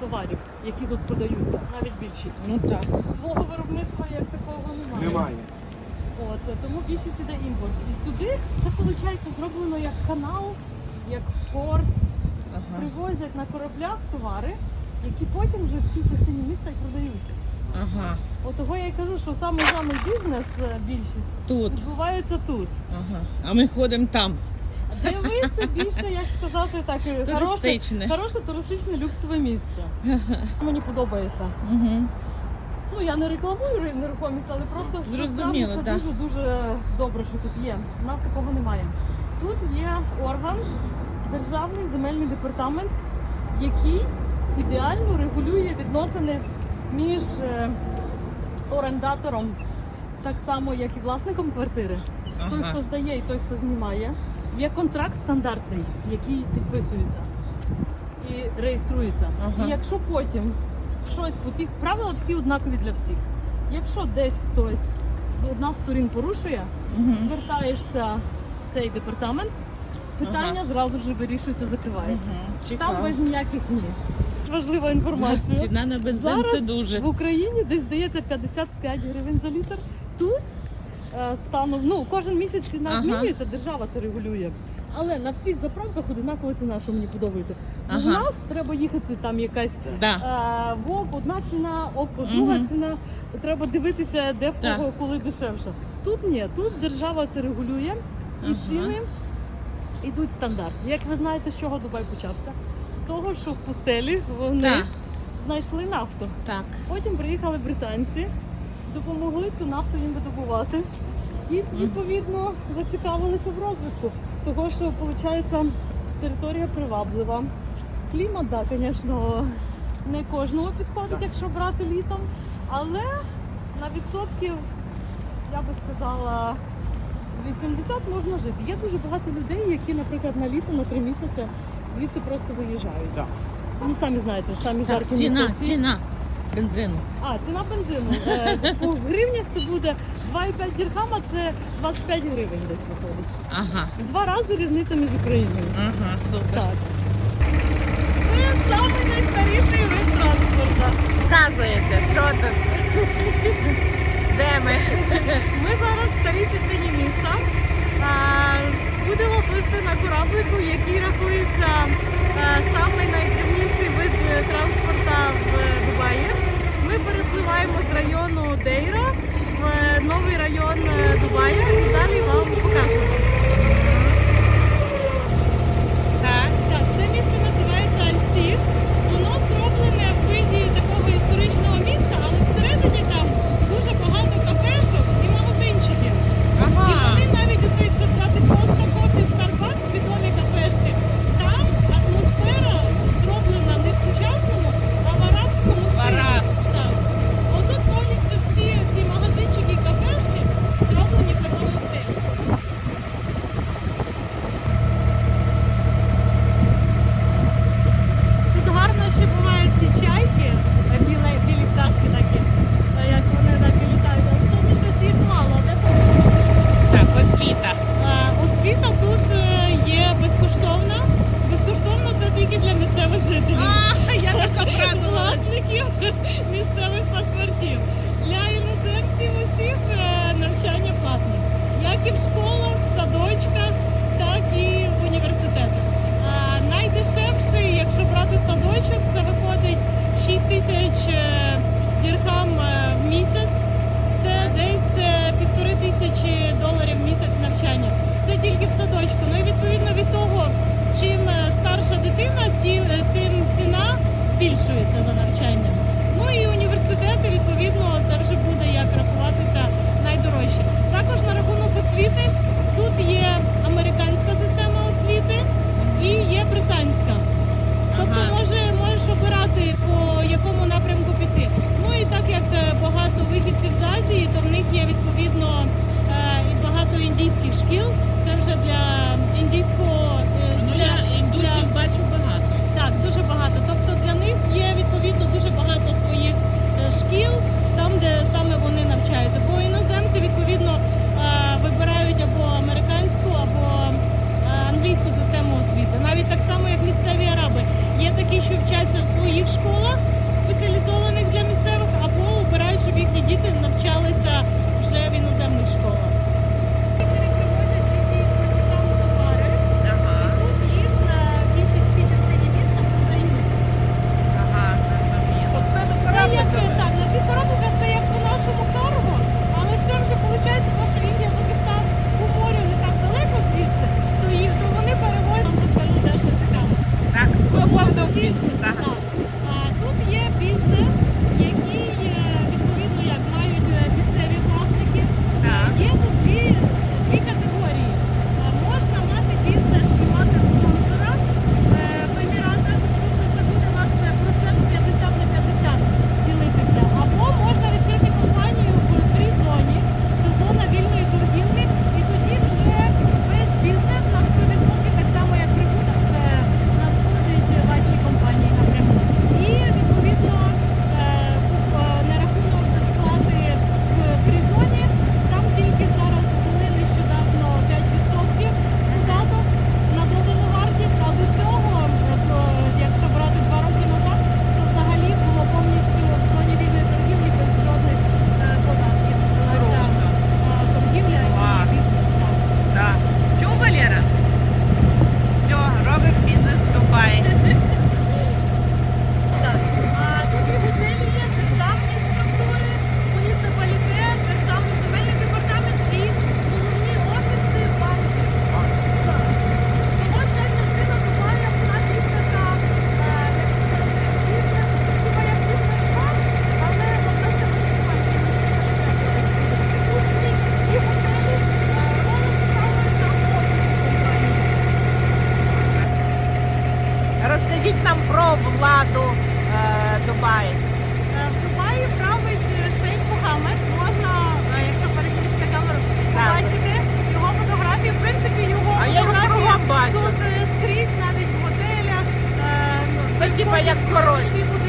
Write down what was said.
Товарів, які тут продаються, навіть більшість. Ну так. Свого виробництва як такого немає. Немає. От, тому більшість іде імпорт. І сюди це виходить зроблено як канал, як порт. Ага. Привозять на кораблях товари, які потім вже в цій частині міста і продаються. Ага. От того я й кажу, що саме саме бізнес е, більшість Тут. відбувається тут. Ага. А ми ходимо там. Це більше, як сказати, так е, хороше, Туристичне. хороше туристичне люксове місце. Мені подобається. Угу. Ну я не рекламую нерухомість, але просто що Зрозуміло, справді це да. дуже дуже добре, що тут є. У нас такого немає. Тут є орган, державний земельний департамент, який ідеально регулює відносини між е, орендатором, так само як і власником квартири. Той, Ага. хто здає, і той, хто знімає. Є контракт стандартний, який підписується і реєструється. Ага. І якщо потім щось по тих правила всі однакові для всіх. Якщо десь хтось з одна з сторін порушує, Угу. звертаєшся в цей департамент, питання Ага. зразу ж вирішується, закривається. Там без ніяких ні. Важлива інформація. Ціна на бензин Зараз це дуже. в Україні десь здається 55 гривень за літр. Тут станом, ну кожен місяць ціна Ага. змінюється, держава це регулює. Але на всіх заправках одинакова ціна, що мені подобається. Ага. У нас треба їхати там якась Да. е, ВОК, одна ціна, ОК, друга Мгм. ціна. Треба дивитися, де в Так. кого коли дешевше. Тут ні, тут держава це регулює і Ага. ціни йдуть стандарт. Як ви знаєте, з чого Дубай почався? З того, що в пустелі вони Так. знайшли нафту. Так. Потім приїхали британці, допомогли цю нафту їм видобувати. І відповідно зацікавилися в розвитку. Того, що виходить, територія приваблива. Клімат, так, звісно, не кожному підходить, Так. якщо брати літом. Але на відсотків, я би сказала, 80 можна жити. Є дуже багато людей, які, наприклад, на літо на три місяці звідси просто виїжджають. Так. Ну, самі знаєте, самі Так, жаркі ціна, місяці. ціна бензину. А, ціна бензину. Е, По гривнях це буде 2,5 дірхама, це 25 гривень десь виходить. Ага. Два рази різниця між Україною. Ага, супер. Так. Це самий найстаріший вид транспорту. Сказуєте, що тут? Де ми? Ми зараз в старій частині міста. А, Будемо плисти на кораблику, який рахується е, самий транспорта в Дубаї. Ми перепливаємо з району Дейра в е, новий район е, Дубая далі вам покажемо. Бізнес. Так. Так. А, тут є бізнес, який е, відповідно як мають е, місцеві власники. Так. Є тут дві, дві категорії. А, Можна мати бізнес і мати спонсора е, в Еміратах, тобто це буде у вас е, процент 50 на 50 ділитися. Або можна відкрити компанію в фрі-зоні, це зона вільної торгівлі, і тоді вже весь бізнес на 100% так само як прибуток е, надходить вашій компанії напряму. І відповідно е, е, на рахунок сплати в фрі-зоні, там тільки зараз були нещодавно 5% податок на додану вартість, а до цього, е, то, якщо брати два роки назад, то взагалі було повністю в зоні вільної торгівлі без жодних е, податків. Велася е, торгівля Клас. і бізнес. так. Так. Чув, Валера? Все, робимо бізнес в Дубаї. Так. А тут і готелі є, державні структури, муніципалітет, державний земельний департамент і головні офіси банків. Так. Тому ця частина Дубая, вона більш така, е, як сказати, бізнес, хіба як бізнес-план, але одночасно Тут і і готелі, е, ролик ставили на офіс компанії. Розкажіть нам про владу е, Дубаї. Е, В Дубаї править е, шейх Мухаммед. Можна, е, якщо переключити камеру, Так. побачити його фотографії. В принципі, його А я його фотографії кругом бачу. тут е, скрізь, навіть в готелях. е, ну, Це типа як король.